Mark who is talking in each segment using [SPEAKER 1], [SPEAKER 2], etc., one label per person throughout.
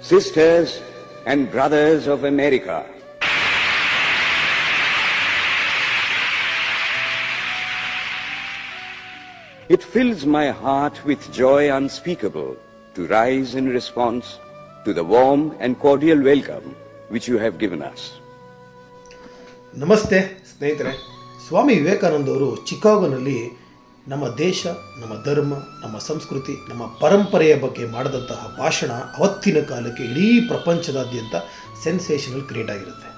[SPEAKER 1] sisters and brothers of America. It fills my heart with joy unspeakable to rise in response to the warm and cordial welcome which you have given us.
[SPEAKER 2] ನಮಸ್ತೆ ಸ್ನೇಹಿತರೆ ಸ್ವಾಮಿ ವಿವೇಕಾನಂದ ಅವರು ಚಿಕಾಗೋನಲ್ಲಿ ನಮ್ಮ ದೇಶ, ನಮ್ಮ ಧರ್ಮ, ನಮ್ಮ ಸಂಸ್ಕೃತಿ, ನಮ್ಮ ಪರಂಪರೆಯ ಬಗ್ಗೆ ಮಾಡಿದಂತಹ ಭಾಷಣ ಅವತ್ತಿನ ಕಾಲಕ್ಕೆ ಇಡೀ ಪ್ರಪಂಚದಾದ್ಯಂತ ಸೆನ್ಸೇಷನಲ್ ಕ್ರಿಯೇಟ್ ಆಗಿರುತ್ತೆ.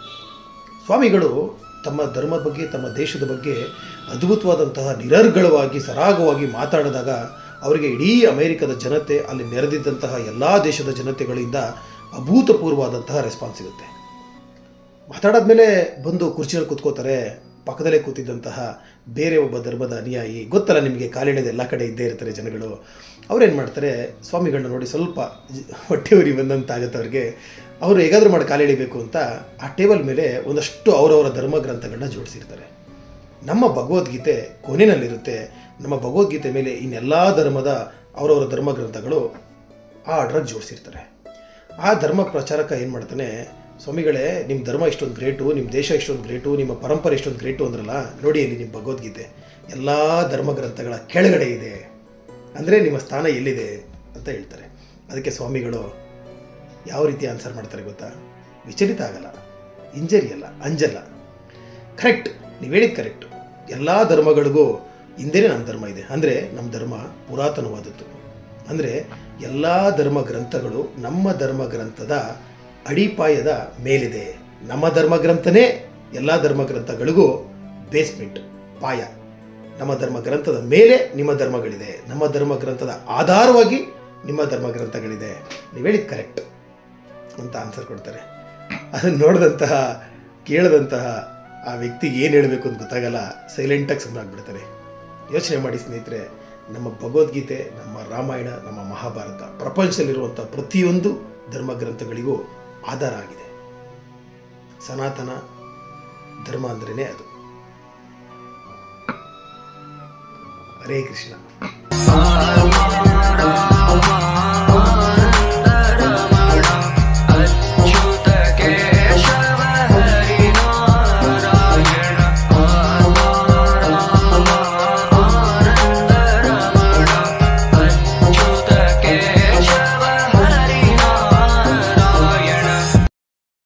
[SPEAKER 2] ಸ್ವಾಮಿಗಳು ತಮ್ಮ ಧರ್ಮದ ಬಗ್ಗೆ, ತಮ್ಮ ದೇಶದ ಬಗ್ಗೆ ಅದ್ಭುತವಾದಂತಹ ನಿರರ್ಗಳವಾಗಿ, ಸರಾಗವಾಗಿ ಮಾತಾಡಿದಾಗ ಅವರಿಗೆ ಇಡೀ ಅಮೆರಿಕದ ಜನತೆ, ಅಲ್ಲಿ ನೆರೆದಿದ್ದಂತಹ ಎಲ್ಲ ದೇಶದ ಜನತೆಗಳಿಂದ ಅಭೂತಪೂರ್ವವಾದಂತಹ ರೆಸ್ಪಾನ್ಸ್ ಸಿಗುತ್ತೆ. ಮಾತಾಡಾದ್ಮೇಲೆ ಬಂದು ಕುರ್ಚಿಯಲ್ಲಿ ಕೂತ್ಕೋತಾರೆ ಪಕ್ಕದಲ್ಲೇ ಕೂತಿದ್ದಂತಹ ಬೇರೆ ಒಬ್ಬ ಧರ್ಮದ ಅನುಯಾಯಿ, ಗೊತ್ತಲ್ಲ ನಿಮಗೆ ಕಾಲಿಡದ ಎಲ್ಲ ಕಡೆ ಇದ್ದೇ ಇರ್ತಾರೆ ಜನಗಳು. ಅವ್ರೇನು ಮಾಡ್ತಾರೆ ಸ್ವಾಮಿಗಳನ್ನ ನೋಡಿ ಸ್ವಲ್ಪ ಹೊಟ್ಟೆ ಉರಿ ಬಂದಂತಾಗುತ್ತೆ ಅವ್ರಿಗೆ. ಅವರು ಹೇಗಾದರೂ ಮಾಡಿ ಕಾಲಿಡಿಬೇಕು ಅಂತ ಆ ಟೇಬಲ್ ಮೇಲೆ ಒಂದಷ್ಟು ಅವರವರ ಧರ್ಮ ಗ್ರಂಥಗಳನ್ನ ಜೋಡಿಸಿರ್ತಾರೆ. ನಮ್ಮ ಭಗವದ್ಗೀತೆ ಕೊನೆಯಲ್ಲಿರುತ್ತೆ. ನಮ್ಮ ಭಗವದ್ಗೀತೆ ಮೇಲೆ ಇನ್ನೆಲ್ಲ ಧರ್ಮದ ಅವರವರ ಧರ್ಮ ಗ್ರಂಥಗಳು ಆ ಆರ್ಡ್ರಾಗಿ ಜೋಡಿಸಿರ್ತಾರೆ. ಆ ಧರ್ಮ ಪ್ರಚಾರಕ ಏನು ಮಾಡ್ತಾನೆ ಸ್ವಾಮಿಗಳೇ ನಿಮ್ಮ ಧರ್ಮ ಇಷ್ಟೊಂದು ಗ್ರೇಟು ನಿಮ್ಮ ದೇಶ ಇಷ್ಟೊಂದು ಗ್ರೇಟು ನಿಮ್ಮ ಪರಂಪರೆ ಇಷ್ಟೊಂದು ಗ್ರೇಟು ಅಂದ್ರಲ್ಲ, ನೋಡಿ ಇಲ್ಲಿ ನಿಮ್ಮ ಭಗವದ್ಗೀತೆ. ಎಲ್ಲ ಧರ್ಮ ಗ್ರಂಥಗಳ ಕೆಳಗಡೆ ಇದೆ. ಅಂದರೆ ನಿಮ್ಮ ಸ್ಥಾನ ಎಲ್ಲಿದೆ ಅಂತ ಹೇಳ್ತಾರೆ. ಅದಕ್ಕೆ ಸ್ವಾಮಿಗಳು ಯಾವ ರೀತಿ ಆನ್ಸರ್ ಮಾಡ್ತಾರೆ ಗೊತ್ತಾ? ವಿಚಲಿತ ಆಗಲ್ಲ ಇಂಜರಿ ಅಲ್ಲ, ಅಂಜಲ್ಲ. ಕರೆಕ್ಟ್ ನೀವು ಹೇಳಿದ ಕರೆಕ್ಟ್ ಎಲ್ಲ ಧರ್ಮಗಳಿಗೂ ಹಿಂದೆನೇ ನಮ್ಮ ಧರ್ಮ ಇದೆ. ಅಂದರೆ ನಮ್ಮ ಧರ್ಮ ಪುರಾತನವಾದದ್ದು. ಅಂದರೆ ಎಲ್ಲ ಧರ್ಮ ಗ್ರಂಥಗಳು ನಮ್ಮ ಧರ್ಮ ಗ್ರಂಥದ ಅಡಿಪಾಯದ ಮೇಲಿದೆ. ನಮ್ಮ ಧರ್ಮಗ್ರಂಥನೇ ಎಲ್ಲ ಧರ್ಮ ಗ್ರಂಥಗಳಿಗೂ ಬೇಸ್ಮೆಂಟ್, ಪಾಯ. ನಮ್ಮ ಧರ್ಮ ಗ್ರಂಥದ ಮೇಲೆ ನಿಮ್ಮ ಧರ್ಮಗಳಿದೆ. ನಮ್ಮ ಧರ್ಮ ಗ್ರಂಥದ ಆಧಾರವಾಗಿ ನಿಮ್ಮ ಧರ್ಮ ಗ್ರಂಥಗಳಿದೆ ನೀವು ಹೇಳಿದ ಕರೆಕ್ಟ್ ಅಂತ ಆನ್ಸರ್ ಕೊಡ್ತಾರೆ. ಅದನ್ನು ನೋಡಿದಂತಹ, ಕೇಳಿದಂತಹ ಆ ವ್ಯಕ್ತಿ ಏನು ಹೇಳಬೇಕು ಅಂತ ಗೊತ್ತಾಗಲ್ಲ. ಸೈಲೆಂಟಾಗಿ ಸುಮ್ಮನಾಗ್ಬಿಡ್ತಾರೆ ಯೋಚನೆ ಮಾಡಿ ಸ್ನೇಹಿತರೆ, ನಮ್ಮ ಭಗವದ್ಗೀತೆ, ನಮ್ಮ ರಾಮಾಯಣ, ನಮ್ಮ ಮಹಾಭಾರತ ಪ್ರಪಂಚದಲ್ಲಿರುವಂಥ ಪ್ರತಿಯೊಂದು ಧರ್ಮ ಗ್ರಂಥಗಳಿಗೂ ಆಧಾರ ಆಗಿದೆ ಸನಾತನ ಧರ್ಮ ಅಂದ್ರೇ ಅದು. ಹರೇ ಕೃಷ್ಣ.